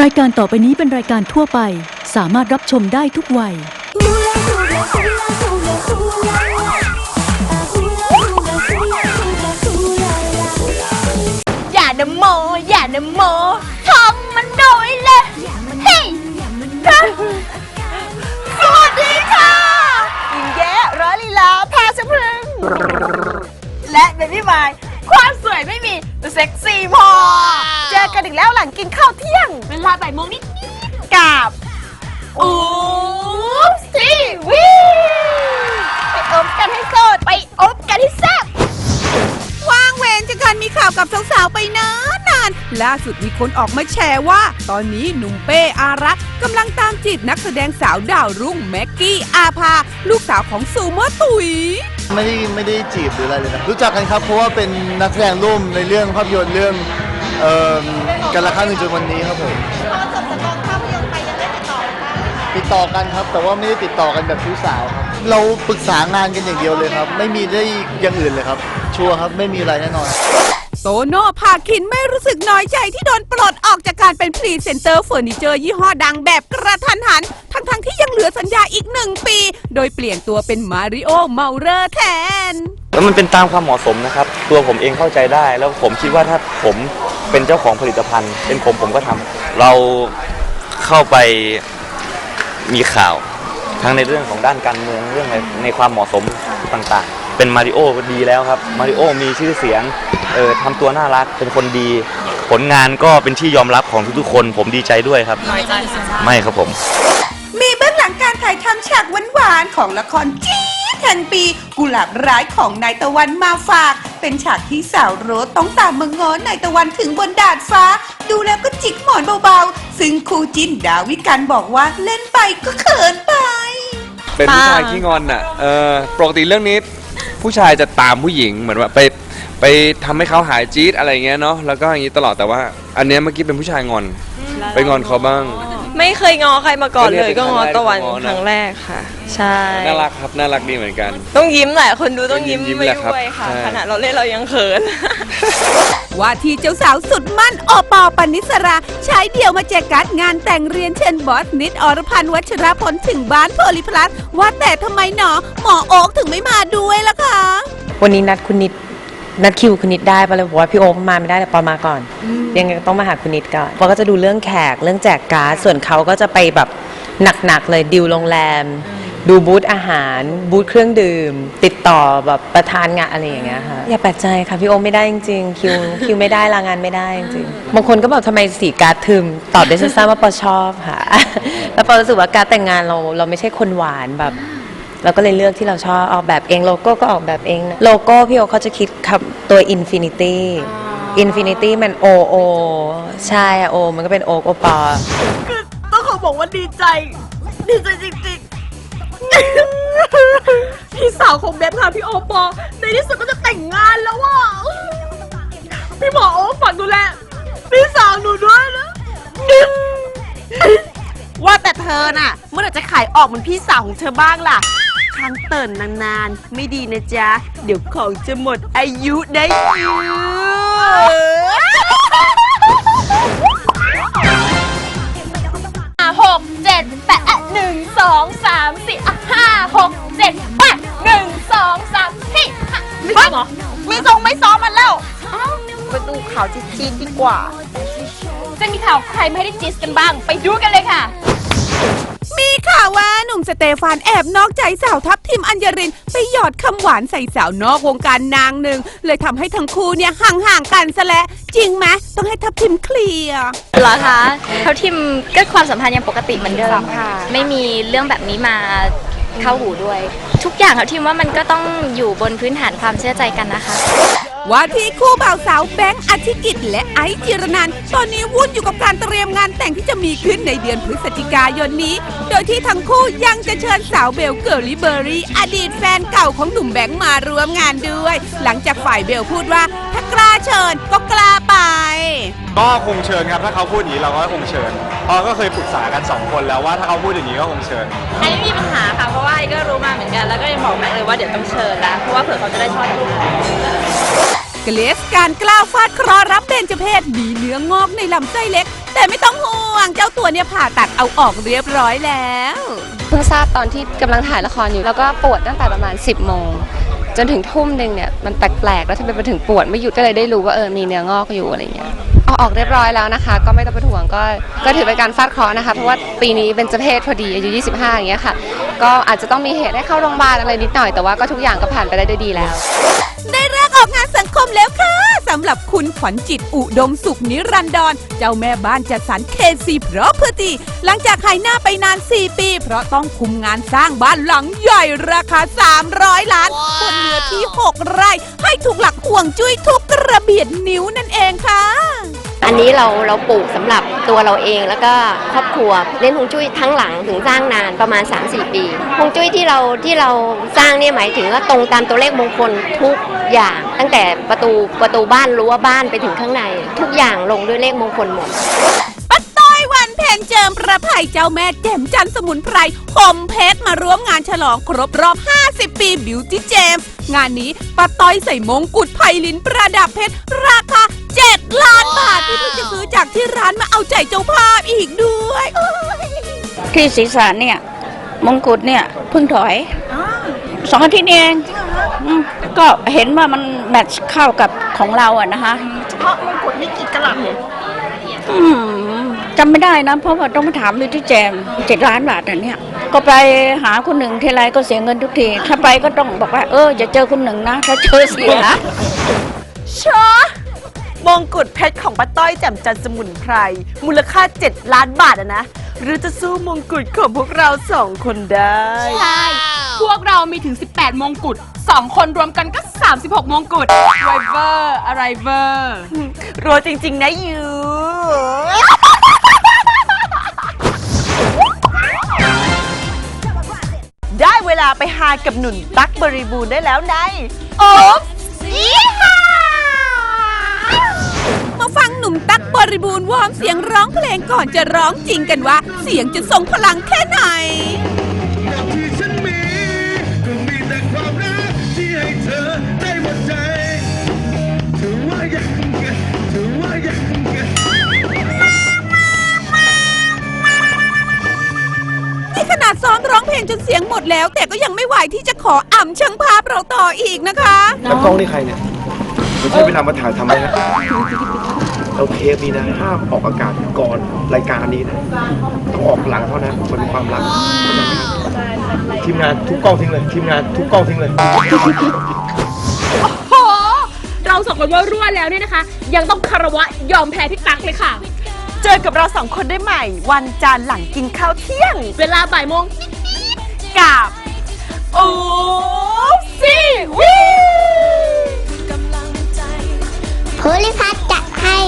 รายการต่อไปนี้เป็นรายการทั่วไป สามารถรับชมได้ทุกวัย อย่านะโม อย่านะโมท่องมันหน่อยเลยเฮ้ยสวัสดีค่ะหญิงแย้ร้อยลีลาพาสะพรึง และเบบี้มายความสวยไม่มี เซ็กซี่พอ เจอกันอีกแล้วหลังกินข้าวเที่ยง เวลาบ่ายโมงนิดๆกับอู๊บทีวีไปอบกันให้โสดไปอบกันให้แซ่บว่างเว้นจากการมีข่าวกับสาวๆไปนานนานๆล่าสุดมีคนออกมาแชร์ว่า ตอนนี้หนุ่มเป้อารักษ์กำลังตามจีบนักแสดงสาวดาวรุ่งแม็กกี้อาภา ลูกสาวของซูเมอร์ตุย ไม่ได้ไม่ได้จีบหรืออะไรเลยนะรู้จักกันครับเพราะว่าเป็นนักแสดงร่วมในเรื่องภาพยนตร์เรื่องเอ่อกันละครั้งหนึ่งจนวันนี้ครับผมติดต่อกันครับ แต่ว่าไม่ได้ติดต่อกันแบบชู้สาวครับเราปรึกษางานกันอย่างเดียวเลยครับ ไม่มีได้อย่างอื่นเลยครับ ชัวร์ครับไม่มีอะไรแน่นอน โตโน่ภาคินไม่รู้สึกน้อยใจที่โดนปลดออกจากการเป็นพรีเซนเตอร์เฟอร์นิเจอร์ยี่ห้อดังแบบก อสัญญาอีกหนึ่งปี โดยเปลี่ยนตัวเป็นมาริโอเมาเลอร์แทน แล้วมันเป็นตามความเหมาะสมนะครับ ตัวผมเองเข้าใจได้ แล้วผมคิดว่าถ้าผมเป็นเจ้าของผลิตภัณฑ์ เป็นผมผมก็ทำเราเข้าไปมีข่าว ทั้งในเรื่องของด้านการเมืองเรื่องในในความเหมาะสมต่างๆ เป็นมาริโอดีแล้วครับมาริโอมีชื่อเสียงเออทำตัวน่ารักเป็นคนดี ผลงานก็เป็นที่ยอมรับของทุกๆคน ผมดีใจด้วยครับ ไม่ครับผม มีเบื้องหลังการถ่ายทำฉากหวานๆของละครจี๊ดแห่งปี กุหลาบร้ายของนายตะวันมาฝาก เป็นฉากที่สาวโรสต้องตามมางอนนายตะวันถึงบนดาดฟ้า ดูแล้วก็จิกหมอนเบาๆ ซึ่งครูจิ้นดาวิกันบอกว่าเล่นไปก็เขินไป เป็นผู้ชายขี้งอนอะเออปกติเรื่องนี้ ผู้ชายจะตามผู้หญิงเหมือนว่าไปไปทำให้เขาหายจี๊ดอะไรเงี้ยเนาะแล้วก็อย่างนี้ตลอดแต่ว่า อันเนี้ยเมื่อกี้เป็นผู้ชายงอน ไปงอนเขาบ้าง ไม่เคยงอใครมาก่อนเลย ก็ก็เนี่ยงอตะวันเป็นคครั้รั้งงแรแรกกค่ะ ใช่ น่ารักครับน่ารักดีเหมือนกัน ต้องยิ้มแหละ คนดูต้องยิ้มยิ้มไปแหละครับด้วยค่ะใช่ขณะเราเล่นเรายังเขิน ว่าที่เจ้าสาวสุดมั่นโอปอปนิสราใช้เดี่ยวมาแจกการ์ดงานแต่งเรียนเชิญบอสนิดอรพันธ์วัชรพลถึงบ้านโพลิพลัสว่าแต่ทำไมหนอหมอโอ๊กถึงไม่มาด้วยล่ะคะ วันนี้นัดคุณนิด นัดคิวคุณนิดได้ปะเลยบอกว่าพี่โอ๊คมาไม่ได้แต่ปอมาก่อน ยังไงก็ต้องมาหาคุณนิดก่อนปอก็จะดูเรื่องแขกเรื่องแจกการ์ดส่วนเขาก็จะไปแบบหนักๆเลยดิวโรงแรม ดูบูธอาหาร บูธเครื่องดื่ม ติดต่อแบบประธานงานอะไรอย่างเงี้ยค่ะอย่าแปลกใจค่ะพี่โอ๊คไม่ได้จริงๆคิวคิวไม่ได้ลางานไม่ได้จริงๆบางคนก็บอกทำไมสีการ์ดทึมตอบได้สั้นๆว่าปอชอบค่ะ แล้วปอรู้สึกว่าการดแต่งงานเราเราไม่ใช่คนหวานแบบ เราก็เลยเลือกที่เราชอบออกแบบเองโลโก้ก็ออกแบบเองนะโลโก้พี่โอเขาจะคิดคำตัว Infinity Infinity มัน O O ใช่อะ O มันก็เป็นโอโอปอคือต้องขอบอกว่าดีใจ ดีใจจริงๆ พี่สาวของเบฟค่ะพี่โอปอ ในที่สุดก็จะแต่งงานแล้วอะพี่หมอโอ้ฝากดูแลพี่สาวหนูด้วยนะว่าแต่เธอน่ะ เมื่อไหร่จะขายออกเหมือนพี่สาวของเธอบ้างล่ะ ครั้งเติ่นนานๆ ไม่ดีนะจ๊ะ เดี๋ยวของจะหมดอายุได้ยืห้าหกเจ็ดแปดหนึ่งสองสามสี่อะห้าหกเจ็ดแปดหนึ่งสองสามสี่ห้าไม่ซ้อมเหรอไม่ซ้อมไม่ซ้อมมันแล้วไปดูข่าวจีนดีกว่า จะมีข่าวใครไม่ได้จิสกันบ้าง ไปดูกันเลยค่ะ มีข่าวว่าหนุ่มสเตฟานแอบนอกใจสาวทัพทิมอัญญริน ไปหยอดคำหวานใส่สาวนอกวงการนางหนึ่ง เลยทำให้ทั้งคู่เนี่ยห่างๆกันซะแล้วจริงไหมต้องให้ทัพทิมเคลียร์ เหรอคะเท่าทีมก็ความสัมพันธ์ยังปกติเหมือนเดิมค่ะ ไม่มีเรื่องแบบนี้มาเข้าหูด้วย ทุกอย่างเท่าทีมว่ามันก็ต้องอยู่บนพื้นฐานความเชื่อใจกันนะคะ ว่าที่คู่บ่าวสาวแบงค์อธิกิจและไอซ์จิรนันท์ตอนนี้วุ่นอยู่กับการเตรียมงานแต่งที่จะมีขึ้นในเดือนพฤศจิกายนนี้ โดยที่ทั้งคู่ยังจะเชิญสาวเบลเกิร์ลลี่เบอร์รี่ อดีตแฟนเก่าของหนุ่มแบงค์มาร่วมงานด้วย หลังจากฝ่ายเบลพูดว่า ถ้ากล้าเชิญก็กล้าไป ก็คงเชิญครับถ้าเขาพูดอย่างนี้เราก็คงเชิญเพราะก็เคยปรึกษากันสองคนแล้วว่าถ้าเขาพูดอย่างนี้ก็คงเชิญ ไอ้ไม่มีปัญหาค่ะเพราะว่าไอ้ก็รู้มาเหมือนกันแล้วก็ยังบอกแม่เลยว่าเดี๋ยวต้องเชิญแล้วเพราะว่าเผื่อเขาจะได้ชอบดู เกรซการกล้าวฟาดเคราะห์รับเบญจเพศมีเนื้องอกในลำไส้เล็ก แต่ไม่ต้องห่วงเจ้าตัวเนี่ยผ่าตัดเอาออกเรียบร้อยแล้ว เพิ่งทราบตอนที่กำลังถ่ายละครอยู่ แล้วก็ปวดตั้งแต่ประมาณ 10 โมง จนถึงทุ่มหนึ่งเนี่ยมันแปลกๆแล้วทำไมมันถึงปวดไม่หยุดก็เลยได้รู้ว่าเออมีเนื้องอกอยู่อะไรเงี้ยเอาออกเรียบร้อยแล้วนะคะ ก็ไม่ต้องเป็นห่วงก็ก็ถือเป็นการฟาดเคราะห์นะคะ เพราะว่าปีนี้เป็นเจเพศพอดีอายุ 25 อย่างเงี้ยค่ะ ก็อาจจะต้องมีเหตุให้เข้าโรงพยาบาลอะไรนิดหน่อย แต่ว่าก็ทุกอย่างก็ผ่านไปได้ด้วยดีแล้ว ได้เลิกออกงานสังคมแล้วค่ะสำหรับคุณขวัญจิตอุดมสุขนิรันดร เจ้าแม่บ้านจัดสรรเคซีพรอพตีหลังจากหายหน้าไปนาน 4 ปี เพราะต้องคุมงานสร้างบ้านหลังใหญ่ราคา 300 ล้านบนเนื้อที่ 6 ไร่ ให้ถูกหลักห่วงจุ้ยทุกกระเบียดนิ้วนั่นเองค่ะ อันนี้เราเราปลูกสำหรับตัวเราเองแล้วก็ครอบครัวเล่นฮวงจุ้ยทั้งหลังถึงสร้างนานประมาณ 3-4 ปีฮวงจุ้ยที่เราที่เราสร้างเนี่ยหมายถึงว่าตรงตามตัวเลขมงคลทุกอย่าง ตั้งแต่ประตูประตูบ้านรั้วบ้านไปถึงข้างใน ทุกอย่างลงด้วยเลขมงคลหมดป้าต้อยวันเพ็ญเจิมประภัยเจ้าแม่แจ่มจันสมุนไพรหอมเพชรมาร่วมงานฉลองครบรอบ 50 ปีบิวตี้เจมส์งานนี้ป้าต้อยใส่มงกุฎไพลินประดับเพชรราคา 7 ล้านบาทที่เพิ่งจะซื้อจากที่ร้านมาเอาใจเจ้าภาพอีกด้วยโอ้ยที่ศีรษะเนี่ยมงกุฎเนี่ยเพิ่งถอยสองอาทิตย์นี่เองอืมก็เห็นว่ามันแมทช์เข้ากับของเราอะนะคะเฉพาะมงกุฎนี่กี่กะลัดเนี่ยอืมจำไม่ได้นะ เพราะว่าต้องไปถามดูที่แจมเจ็ดล้านบาทอันเนี้ยก็ไปหาคนหนึ่งทีไรก็เสียเงินทุกที ถ้าไปก็ต้องบอกว่าเอออย่าเจอคนหนึ่งนะถ้าเจอเสียชอ มงกุฎเพชรของป้าต้อยแจ่มจันทร์สมุนไพร มูลค่า 7 ล้านบาทอะนะ หรือจะสู้มงกุฎของพวกเราสองคนได้ ใช่ พวกเรามีถึง 18 มงกุฎ2 คนรวมกันก็ 36 มงกุฎไรเวอร์อะไรเวอร์รัวจริง ๆ นะยูได้เวลาไปหากับหนุนตักบริบูรณ์ได้แล้วในโอ๊บอีฮ่า มาฟังหนุ่มตั๊กบริบูรณ์วอร์มเสียงร้องเพลงก่อนจะร้องจริงกันว่า เสียงจะทรงพลังแค่ไหนที่ฉันมีก็มีแต่ความรักที่ให้เธอได้หมดใจถือว่ายังไงถือว่ายังไงนี่ขนาดซ้อมร้องเพลงจนเสียงหมดแล้ว แต่ก็ยังไม่ไหวที่จะขออ่ำช่างภาพเราต่ออีกนะคะ แล้วกล้องนี่ใครเนี่ย ไม่ใช่เวลามาถ่ายทำไมนะเราเทปนี้นะห้ามออกอากาศก่อนรายการนี้นะต้องออกหลังเท่านั้นมันเป็นความลับทีมงานทุกกล้องทิ้งเลย ทีมงานทุกกล้องทิ้งเลย โห เราสองคนว่ารั่วแล้วเนี่ยนะคะ ยังต้องคารวะยอมแพ้พี่ตั๊กเลยค่ะ เจอกับเราสองคนได้ใหม่ วันจันทร์หลังกินข้าวเที่ยง เวลาบ่ายโมงกับ โอ้สิวิ โพลิพัทจะให้